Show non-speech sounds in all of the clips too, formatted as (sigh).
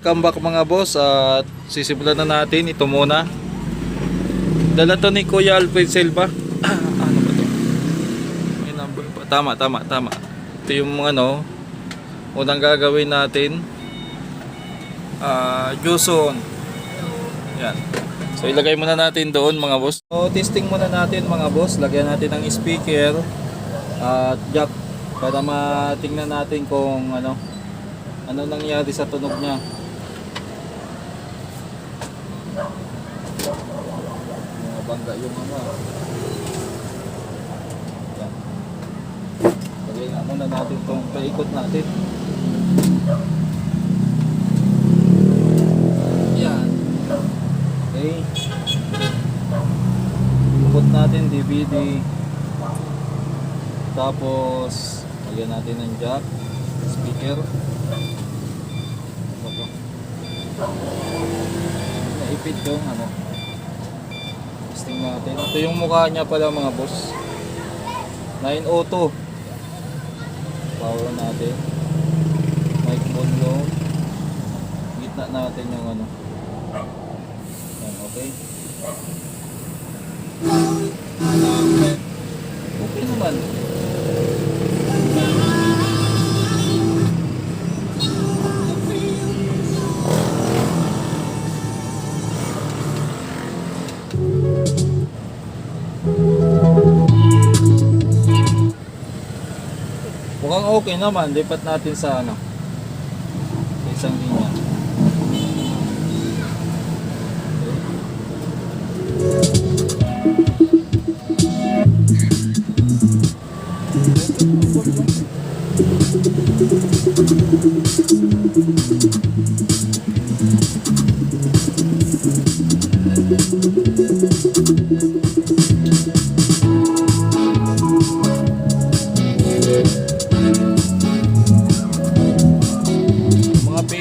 Welcome back mga boss at sisimulan na natin ito muna. Dala to ni Kuya Alfred Silva. (clears throat) ano ba to? May number pa. Tama, tama, tama. Ito yung ano, unang gagawin natin. Ah, Juson. Yan. So ilagay muna natin doon mga boss. So testing muna natin mga boss. Lagyan natin ng speaker at jack para matingnan natin kung ano ano nangyari sa tunog niya. Bangga yung ano. Yan. Lagay nga muna natin itong paikot natin. Yan. Okay. Ikot natin DVD. Tapos, lagyan natin ng jack, speaker. Ito po. Naipit yung ano. Testing natin. Ito yung mukha niya pala mga boss. 902. Power natin. Mic volume. Gitna natin yung ano. Yan, okay. Okay naman. Mukhang okay naman. Lipat natin sa ano. Sa isang linya.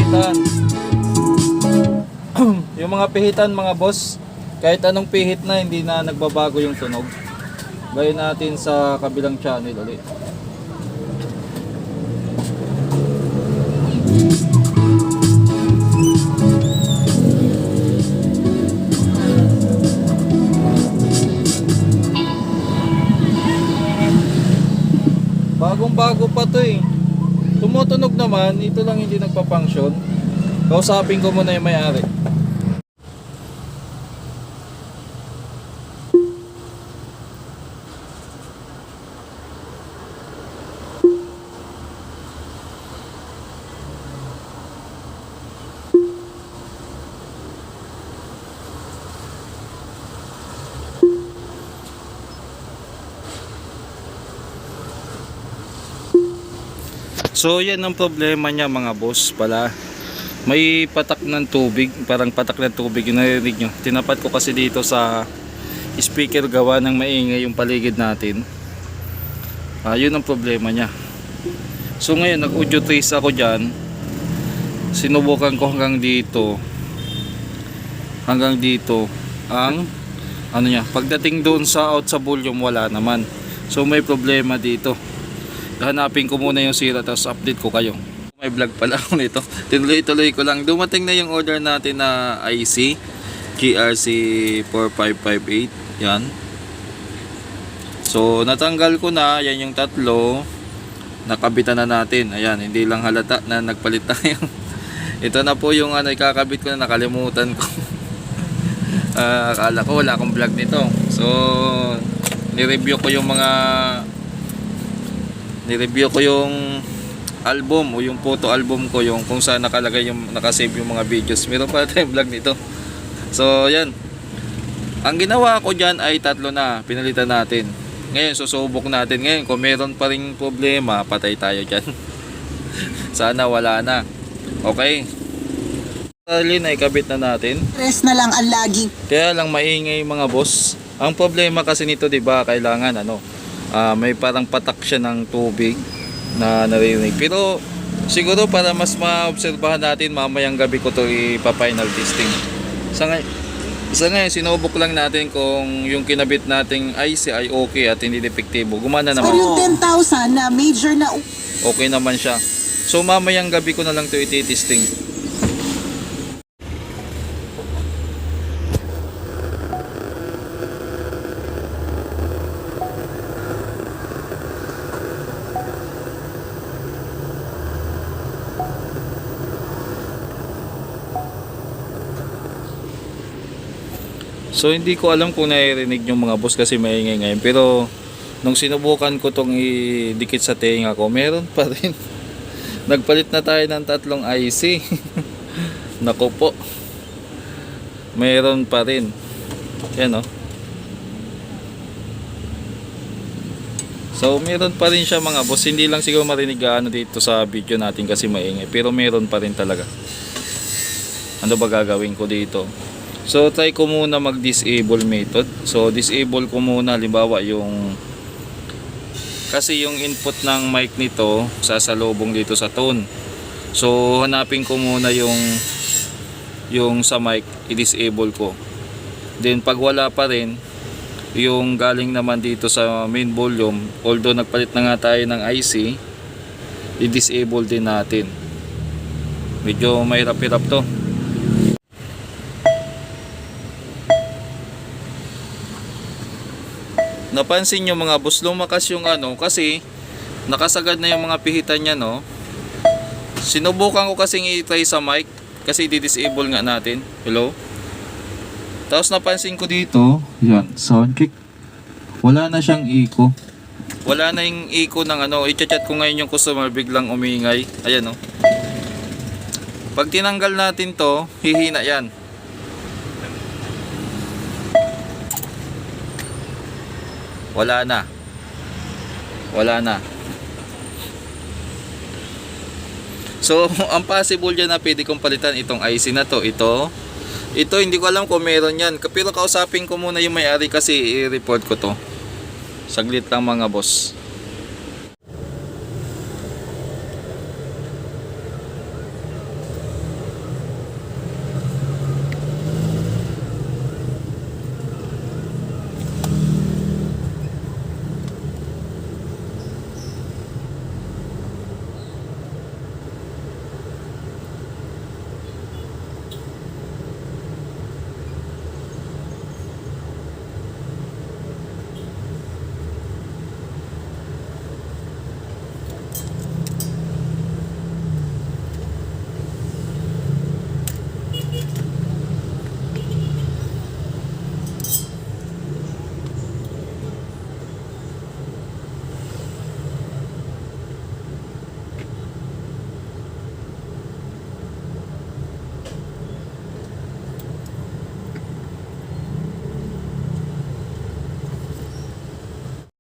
Pihitan. (clears throat) Yung mga pihitan mga boss kahit anong pihit na hindi na nagbabago yung tunog gawin natin sa kabilang channel ulit tumutunog naman ito lang hindi nagpa-function. Kausapin ko muna yung may-ari So yan ang problema niya mga boss pala. May patak ng tubig, parang patak ng tubig yung narinig nyo. Tinapat ko kasi dito sa speaker gawa ng maingay yung paligid natin. Ah, yun ang problema niya. So ngayon nag-audio trace ako dyan. Sinubukan ko hanggang dito. Hanggang dito ang ano niya. Pagdating doon sa out sa volume wala naman. So may problema dito hanapin ko muna yung sira tapos update ko kayo. May vlog pala ako nito. Tinuloy-tuloy ko lang. Dumating na yung order natin na IC GRC 4558 yan. So natanggal ko na. Yan yung tatlo. Nakabitan na natin. Ayan hindi lang halata na nagpalit tayo. (laughs) Ito na po yung ano ikakabit ko na. Nakalimutan ko. (laughs) Ah, akala ko wala akong vlog nito. So ni-review ko yung mga ni-review ko yung album o yung photo album ko yung kung saan nakalagay yung nakasave yung mga videos. Meron pa tayong vlog nito. So yan. Ang ginawa ko dyan ay tatlo na. Pinalitan natin. Ngayon susubok natin. Ngayon kung meron pa rin problema patay tayo dyan. (laughs) Sana wala na. Okay. Alin ay kabit na natin. Stress na lang ang lagi. kaya lang maingay mga boss. Ang problema kasi nito 'di ba, kailangan ano, ah, may parang patak siya ng tubig na naririnig. Pero siguro para mas maobserbahan natin mamayang gabi ko 'to ipa-final testing. Sa ngay sa ngayon, sinubok lang natin kung yung kinabit nating IC ay okay at hindi depektibo. Gumana naman. yung 10,000 na major na Okay naman siya. So mamayang gabi ko na lang 'to ititesting. So hindi ko alam kung naririnig yung mga boss kasi maingay ngayon. Pero nung sinubukan ko tong idikit sa tenga ko, meron pa rin. (laughs) Nagpalit na tayo ng tatlong IC. (laughs) Nako po. Meron pa rin. Yan oh. So meron pa rin siya mga boss. Hindi lang siguro marinig gaano dito sa video natin kasi maingay. Pero meron pa rin talaga. Ano ba gagawin ko dito? So try ko muna mag-disable method. So disable ko muna halimbawa yung kasi yung input ng mic nito sasalubong dito sa tone. So hanapin ko muna yung yung sa mic i-disable ko. Then pag wala pa rin yung galing naman dito sa main volume, although nagpalit na nga tayo ng IC, i-disable din natin. Medyo mahirap-hirap to. Napansin nyo mga boss, lumakas yung ano kasi nakasagad na yung mga pihitan niya no. Sinubukan ko kasing i-try sa mic kasi di-disable nga natin. Hello? Tapos napansin ko dito, yan, sound kick. Wala na siyang echo. Wala na yung echo ng ano, i-chat ko ngayon yung customer biglang umingay. Ayan oh. Pag tinanggal natin to, hihina yan. Wala na. Wala na. So, (laughs) ang possible dyan na pwede kong palitan itong IC na to. Ito. Ito, hindi ko alam kung meron yan. Pero kausapin ko muna yung may-ari kasi i-report ko to. Saglit lang mga boss.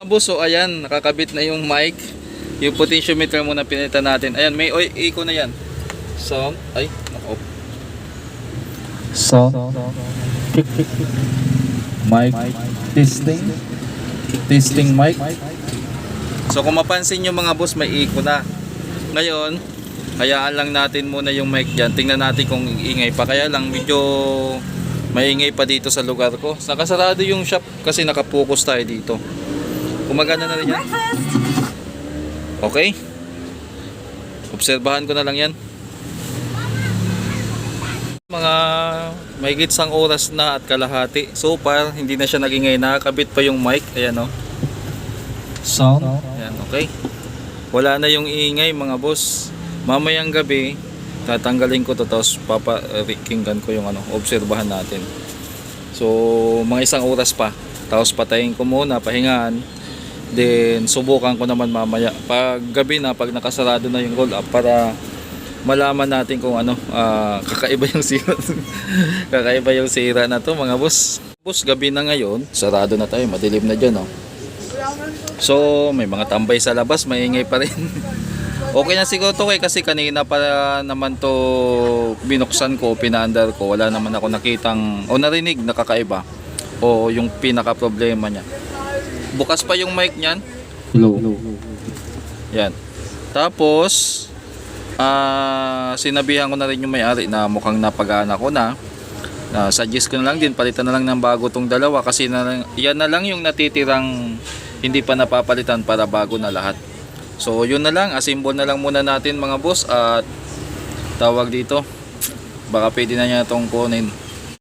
Boss, so ayan, nakakabit na yung mic. Yung potentiometer muna pinalitan natin. Ayan, may oy, echo na yan. So, ay, naka-off. So. Mic, testing. Testing mic. So, kung mapansin nyo mga boss, may echo na. Ngayon, hayaan lang natin muna yung mic dyan. Tingnan natin kung ingay pa. Kaya lang, medyo maingay pa dito sa lugar ko. Nakasarado yung shop kasi nakapokus tayo dito. Kumagana na rin yan. Okay. Obserbahan ko na lang yan. Mga mahigit sang oras na at kalahati. So far, hindi na siya nagingay. Nakakabit pa yung mic. Ayan o. Sound. Ayan, okay. Wala na yung ingay mga boss. Mamayang gabi, tatanggalin ko to tapos papakinggan ko yung ano, obserbahan natin. So, mga isang oras pa. Tapos patayin ko muna, pahingaan. Then, subukan ko naman mamaya. Pag gabi na, pag nakasarado na yung roll up para malaman natin kung ano, ah, kakaiba yung sira. (laughs) kakaiba yung sira na to mga boss. Boss, gabi na ngayon. Sarado na tayo, madilim na dyan, oh. So, may mga tambay sa labas, maingay pa rin. (laughs) okay na siguro to kay kasi kanina pa naman to binuksan ko, pinaandar ko. Wala naman ako nakitang o narinig na kakaiba o yung pinaka problema niya. Bukas pa yung mic niyan. Hello. Yan. Tapos ah sinabihan ko na rin yung may-ari na mukhang napagana ko na. Na suggest ko na lang din palitan na lang ng bago tong dalawa kasi na, yan na lang yung natitirang hindi pa napapalitan para bago na lahat. So yun na lang, assemble na lang muna natin mga boss at tawag dito. Baka pwede na niya itong kunin.